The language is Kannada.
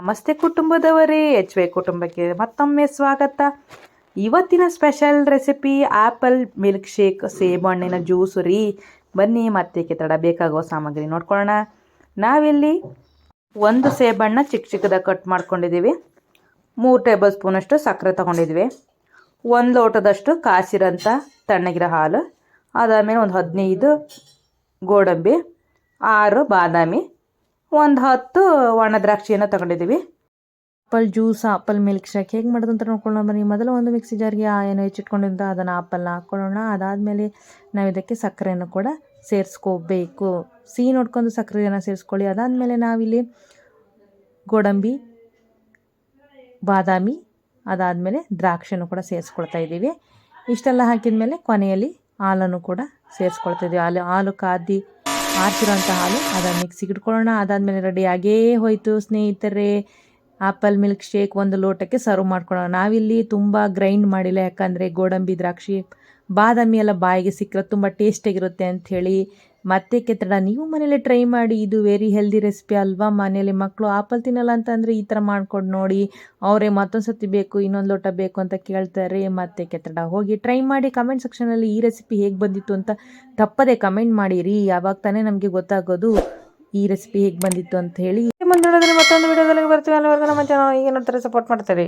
ನಮಸ್ತೆ ಕುಟುಂಬದವರೇ, ಎಚ್ ವೈ ಕುಟುಂಬಕ್ಕೆ ಮತ್ತೊಮ್ಮೆ ಸ್ವಾಗತ. ಇವತ್ತಿನ special recipe apple milk shake ಸೇಬಣ್ಣಿನ juice ರೀ. ಬನ್ನಿ, ಮತ್ತೆ ತಡ ಬೇಕಾಗುವ ಸಾಮಗ್ರಿ ನೋಡ್ಕೊಳ್ಳೋಣ. ನಾವಿಲ್ಲಿ ಒಂದು ಸೇಬಣ್ಣ ಚಿಕ್ಕ ಚಿಕ್ಕದಾಗಿ ಕಟ್ ಮಾಡ್ಕೊಂಡಿದ್ದೀವಿ. ಮೂರು ಟೇಬಲ್ ಸ್ಪೂನಷ್ಟು ಸಕ್ಕರೆ ತೊಗೊಂಡಿದ್ವಿ ಒಂದು ಲೋಟದಷ್ಟು ಕಾಸಿರೋಂಥ ತಣ್ಣಗಿರೋ ಹಾಲು. ಅದಾದಮೇಲೆ ಒಂದು ಹದಿನೈದು ಗೋಡಂಬಿ, ಆರು ಬಾದಾಮಿ ಒಂದು ಹತ್ತು ಒಣ ದ್ರಾಕ್ಷಿಯನ್ನು ತಗೊಂಡಿದ್ದೀವಿ. Apple juice, apple milk shake ಹೇಗೆ ಮಾಡೋದು ಅಂತ ನೋಡ್ಕೊಳ್ಳೋಣ ಬನ್ನಿ. ಮೊದಲು ಒಂದು ಮಿಕ್ಸಿ ಜಾರ್ಗೆ ಏನು ಹೆಚ್ಚಿಟ್ಕೊಂಡಿದ್ದ ಅದನ್ನು ಆಪಲ್ನ ಹಾಕ್ಕೊಳ್ಳೋಣ ಅದಾದಮೇಲೆ ನಾವು ಇದಕ್ಕೆ ಸಕ್ಕರೆಯನ್ನು ಕೂಡ ಸೇರಿಸ್ಕೋಬೇಕು. ಸಿಹಿ ನೋಡ್ಕೊಂಡು ಸಕ್ಕರೆಯನ್ನು ಸೇರಿಸ್ಕೊಳ್ಳಿ. ಅದಾದಮೇಲೆ ನಾವಿಲ್ಲಿ ಗೋಡಂಬಿ, ಬಾದಾಮಿ, ಅದಾದಮೇಲೆ ದ್ರಾಕ್ಷಿಯನ್ನು ಕೂಡ ಸೇರಿಸ್ಕೊಳ್ತಾ ಇದ್ದೀವಿ. ಇಷ್ಟೆಲ್ಲ ಹಾಕಿದ ಮೇಲೆ ಕೊನೆಯಲ್ಲಿ ಹಾಲನ್ನು ಕೂಡ ಸೇರಿಸ್ಕೊಳ್ತಾ ಇದ್ದೀವಿ. ಹಾಲು ಹಾಲು ಕಾದಿ ಆರ್ಸಿರೋಂಥ ಹಾಲು. ಅದನ್ನು ಮಿಕ್ಸಿಗೆ ಇಟ್ಕೊಳ್ಳೋಣ. ಅದಾದಮೇಲೆ ರೆಡಿ ಆಗೇ ಹೋಯಿತು ಸ್ನೇಹಿತರೆ. ಆಪಲ್ ಮಿಲ್ಕ್ ಶೇಕ್ ಒಂದು ಲೋಟಕ್ಕೆ ಸರ್ವ್ ಮಾಡ್ಕೊಳ್ಳೋಣ. ನಾವಿಲ್ಲಿ ತುಂಬ ಗ್ರೈಂಡ್ ಮಾಡಿಲ್ಲ. ಯಾಕಂದರೆ ಗೋಡಂಬಿ, ದ್ರಾಕ್ಷಿ, ಬಾದಾಮಿ ಎಲ್ಲ ಬಾಯಿಗೆ ಸಿಕ್ಕರೆ ತುಂಬ ಟೇಸ್ಟಿಯಾಗಿರುತ್ತೆ ಅಂಥೇಳಿ ಮತ್ತೆ ಕೆತ್ತಡ, ನೀವು ಮನೇಲಿ ಟ್ರೈ ಮಾಡಿ, ಇದು ವೆರಿ ಹೆಲ್ದಿ ರೆಸಿಪಿ ಅಲ್ವಾ? ಮನೇಲಿ ಮಕ್ಕಳು ಆಪಲ್ ತಿನ್ನಲ್ಲ ಅಂತಂದರೆ ಈ ಥರ ಮಾಡ್ಕೊಂಡು ನೋಡಿ, ಅವರೇ ಮತ್ತೊಂದು ಸತಿ ಬೇಕು, ಇನ್ನೊಂದು ಲೋಟ ಬೇಕು ಅಂತ ಕೇಳ್ತಾರೆ. ಮತ್ತೆ ಕೆತ್ತಡ ಹೋಗಿ ಟ್ರೈ ಮಾಡಿ ಕಮೆಂಟ್ ಸೆಕ್ಷನಲ್ಲಿ ಈ ರೆಸಿಪಿ ಹೇಗೆ ಬಂದಿತ್ತು ಅಂತ ತಪ್ಪದೆ ಕಮೆಂಟ್ ಮಾಡಿರಿ. ಯಾವಾಗ ತಾನೇ ನಮಗೆ ಗೊತ್ತಾಗೋದು ಈ ರೆಸಿಪಿ ಹೇಗೆ ಬಂದಿತ್ತು ಅಂತ ಹೇಳಿ. ಮುಂದೆ ಮತ್ತೊಂದು ವಿಡಿಯೋದಲ್ಲಿ ಬರ್ತೀವಿ. ಅಲ್ಲಿವರೆಗೂ ನಮ್ಮ ಚಾನಲ್ ಏನೋ ನೋಡ್ತಾರೆ ಸಪೋರ್ಟ್ ಮಾಡ್ತಾರೆ?